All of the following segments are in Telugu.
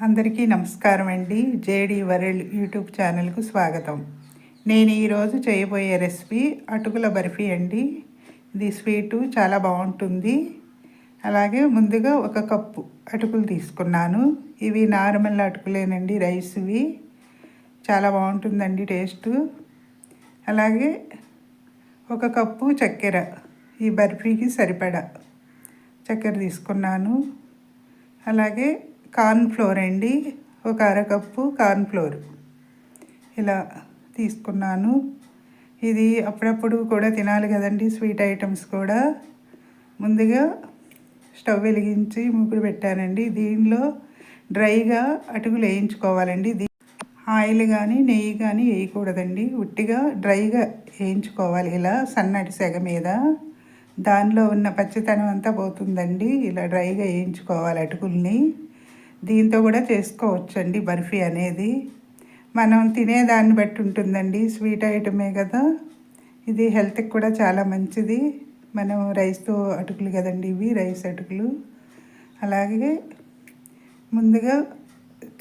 అందరికీ నమస్కారం అండి. జేడి వరల్డ్ యూట్యూబ్ ఛానల్కు స్వాగతం. నేను ఈరోజు చేయబోయే రెసిపీ అటుకుల బర్ఫీ అండి. ఇది స్వీటు చాలా బాగుంటుంది. అలాగే ముందుగా ఒక కప్పు అటుకులు తీసుకున్నాను. ఇవి నార్మల్ అటుకులేనండి రైస్వి. చాలా బాగుంటుందండి టేస్ట్. అలాగే ఒక కప్పు చక్కెర ఈ బర్ఫీకి సరిపడా చక్కెర తీసుకున్నాను. అలాగే కార్న్ ఫ్లోర్ అండి. ఒక అరకప్పు కార్న్ ఫ్లోర్. ఇలా తీసుకున్నాను. ఇది అప్పుడప్పుడు కూడా తినాలి కదండి స్వీట్ ఐటమ్స్ కూడా. ముందుగా స్టవ్ వెలిగించి ముగ్గురు పెట్టానండి. దీనిలో డ్రైగా అటుకులు వేయించుకోవాలండి. దీ ఆయిల్ కానీ నెయ్యి కానీ వేయకూడదండి. ఉట్టిగా డ్రైగా వేయించుకోవాలి. ఇలా సన్నటి సెగ మీద. దానిలో ఉన్న పచ్చితనం అంతా పోతుందండి. ఇలా డ్రైగా వేయించుకోవాలి అటుకుల్ని. దీంతో కూడా చేసుకోవచ్చండి బర్ఫీ అనేది. మనం తినేదాన్ని బట్టి ఉంటుందండి స్వీట్ ఐటమే కదా. ఇది హెల్త్కి కూడా చాలా మంచిది. మనం రైస్తో అటుకులు కదండి ఇవి రైస్ అటుకులు. అలాగే ముందుగా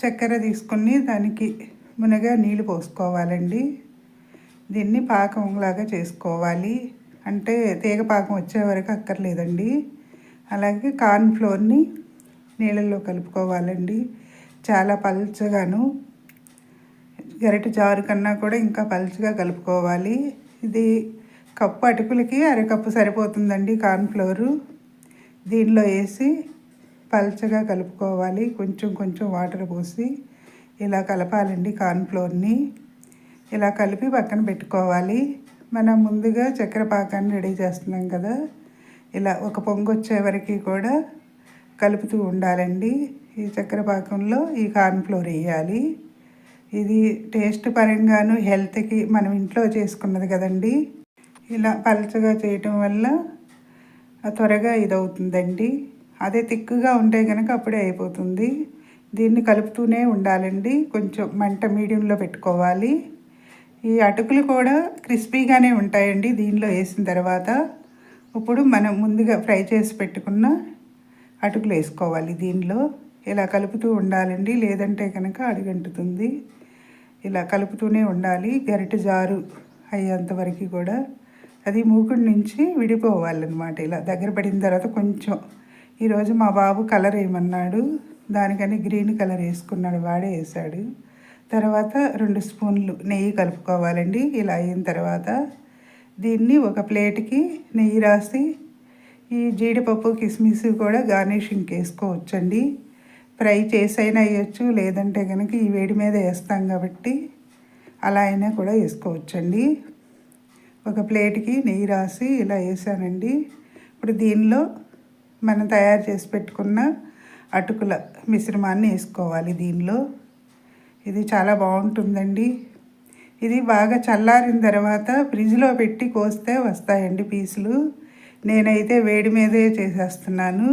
చక్కెర తీసుకొని దానికి మునగా నీళ్ళు పోసుకోవాలండి. దీన్ని పాకంలాగా చేసుకోవాలి. అంటే తీగ పాకం వచ్చే వరకు అక్కర్లేదండి. అలాగే కార్న్ ఫ్లోర్ని నీళ్ళల్లో కలుపుకోవాలండి. చాలా పల్చగాను. గరిట జారు కన్నా కూడా ఇంకా పల్చగా కలుపుకోవాలి. ఇది కప్పు అటుకులకి అరకప్పు సరిపోతుందండి కార్న్ఫ్లోరు దీనిలో వేసి పల్చగా కలుపుకోవాలి. కొంచెం కొంచెం వాటర్ పోసి ఇలా కలపాలండి కార్న్ఫ్లోర్ని ఇలా కలిపి పక్కన పెట్టుకోవాలి. మనం ముందుగా చక్కెర పాకాన్ని రెడీ చేస్తున్నాం కదా. ఇలా ఒక పొంగు వచ్చే వరకు కూడా కలుపుతూ ఉండాలండి. ఈ చక్కెర పాకంలో ఈ కార్న్ఫ్లోర్ వేయాలి. ఇది టేస్ట్ పరంగాను హెల్త్కి మనం ఇంట్లో చేసుకున్నది కదండి. ఇలా పలచగా చేయటం వల్ల త్వరగా ఇది అవుతుందండి అదే తిక్కుగా ఉంటే కనుక అప్పుడే అయిపోతుంది. దీన్ని కలుపుతూనే ఉండాలండి. కొంచెం మంట మీడియంలో పెట్టుకోవాలి. ఈ అటుకులు కూడా క్రిస్పీగానే ఉంటాయండి దీనిలో వేసిన తర్వాత. ఇప్పుడు మనం ముందుగా ఫ్రై చేసి పెట్టుకున్న అటుకులు వేసుకోవాలి దీనిలో. ఇలా కలుపుతూ ఉండాలండి. లేదంటే కనుక అడుగంటుతుంది. ఇలా కలుపుతూనే ఉండాలి. గరిటె జారు అయ్యేంతవరకు కూడా. అది మూకుడి నుంచి విడిపోవాలన్నమాట ఇలా. దగ్గర పడిన తర్వాత కొంచెం. ఈరోజు మా బాబు కలర్ వేయమన్నాడు దానికని గ్రీన్ కలర్ వేసుకున్నాడు. వాడే వేసాడు. తర్వాత రెండు స్పూన్లు నెయ్యి కలుపుకోవాలండి. ఇలా అయిన తర్వాత దీన్ని ఒక ప్లేట్కి నెయ్యి రాసి ఈ జీడిపప్పు కిస్మిస్ కూడా గార్నిషింగ్ వేసుకోవచ్చండి ఫ్రై చేసైనా వేయచ్చు లేదంటే కనుక ఈ వేడి మీద వేస్తాం కాబట్టి అలా అయినా కూడా వేసుకోవచ్చండి. ఒక ప్లేట్కి నెయ్యి రాసి ఇలా వేసానండి. ఇప్పుడు దీనిలో మనం తయారు చేసి పెట్టుకున్న అటుకుల మిశ్రమాన్ని వేసుకోవాలి దీనిలో. ఇది చాలా బాగుంటుందండి. ఇది బాగా చల్లారిన తర్వాత ఫ్రిడ్జ్లో పెట్టి కోస్తే వస్తాయండి పీసులు. నేనైతే వేడి మీదే చేసేస్తున్నాను.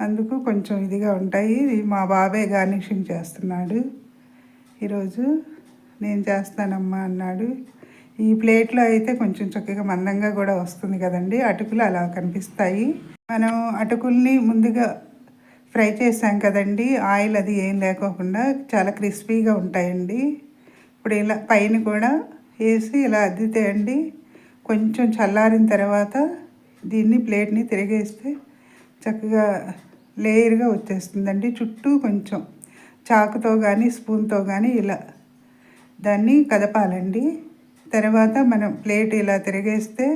అందుకు కొంచెం ఇదిగా ఉంటాయి. మా బాబాయ్ గార్నిషింగ్ చేస్తున్నాడు. ఈరోజు నేను చేస్తానమ్మా అన్నాడు. ఈ ప్లేట్లో అయితే కొంచెం చక్కగా మందంగా కూడా వస్తుంది కదండి. అటుకులు అలా కనిపిస్తాయి. మనం అటుకుల్ని ముందుగా ఫ్రై చేసాం కదండి. ఆయిల్ అది ఏం లేకోకుండా చాలా క్రిస్పీగా ఉంటాయండి. ఇప్పుడు ఇలా పైన కూడా వేసి ఇలా అద్దితే అండి కొంచెం చల్లారిన తర్వాత దీన్ని ప్లేట్ని తిరిగేస్తే చక్కగా లేయర్గా వచ్చేస్తుందండి. చుట్టూ కొంచెం చాకుతో కానీ స్పూన్తో కానీ ఇలా దాన్ని కదపాలండి. తర్వాత మనం ప్లేట్ ఇలా తిరిగేస్తే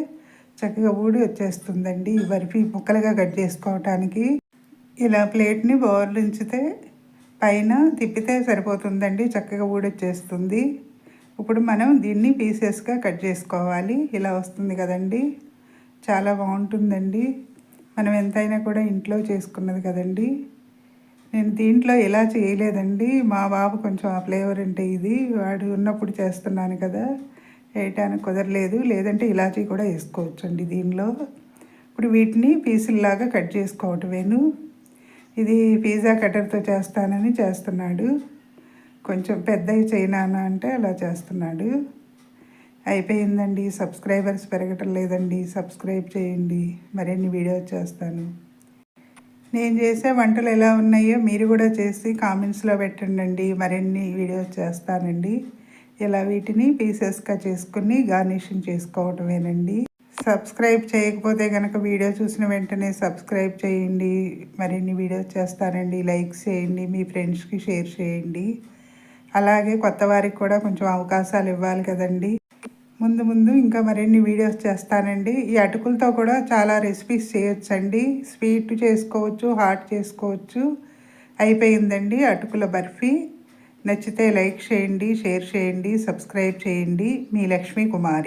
చక్కగా ఊడి వచ్చేస్తుందండి బర్ఫీ ముక్కలుగా కట్ చేసుకోవటానికి. ఇలా ప్లేట్ని బోర్లించితే పైన తిప్పితే సరిపోతుందండి చక్కగా ఊడొచ్చేస్తుంది ఇప్పుడు మనం దీన్ని పీసెస్గా కట్ చేసుకోవాలి. ఇలా వస్తుంది కదండి. చాలా బాగుంటుందండి. మనం ఎంతైనా కూడా ఇంట్లో చేసుకున్నది కదండి. నేను దీంట్లో ఇలా చేయలేదండి. మా బాబు కొంచెం ఆ ఫ్లేవర్ అంటే ఇది. వాడు ఉన్నప్పుడు చేస్తున్నాను కదా. వేయటానికి కుదరలేదు. లేదంటే ఇలాచీ కూడా వేసుకోవచ్చండి దీనిలో. ఇప్పుడు వీటిని పీసుల్లాగా కట్ చేసుకోవటమేను. ఇది పిజ్జా కట్టర్తో చేస్తానని చేస్తున్నాడు. కొంచెం పెద్దవి చేయనానా అంటే అలా చేస్తున్నాడు. అయిపోయిందండి. సబ్స్క్రైబర్స్ పెరగటం లేదండి. సబ్స్క్రైబ్ చేయండి. మరిన్ని వీడియోస్ చేస్తాను. నేను చేసే వంటలు ఎలా ఉన్నాయో మీరు కూడా చేసి కామెంట్స్లో పెట్టండి మరిన్ని వీడియోస్ చేస్తానండి. ఇలా వీటిని పీసెస్గా చేసుకుని గార్నిషింగ్ చేసుకోవటమేనండి. సబ్స్క్రైబ్ చేయకపోతే కనుక వీడియో చూసిన వెంటనే సబ్స్క్రైబ్ చేయండి. మరిన్ని వీడియోస్ చేస్తానండి. లైక్స్ చేయండి. మీ ఫ్రెండ్స్కి షేర్ చేయండి. అలాగే కొత్త వారికి కూడా కొంచెం అవకాశాలు ఇవ్వాలి కదండి. ముందు ముందు ఇంకా మరిన్ని వీడియోస్ చేస్తానండి. ఈ అటుకులతో కూడా చాలా రెసిపీస్ చేయొచ్చండి. స్వీట్ చేసుకోవచ్చు హాట్ చేసుకోవచ్చు. అయిపోయిందండి అటుకుల బర్ఫీ. నచ్చితే లైక్ చేయండి షేర్ చేయండి సబ్స్క్రైబ్ చేయండి. మీ లక్ష్మీ కుమారి.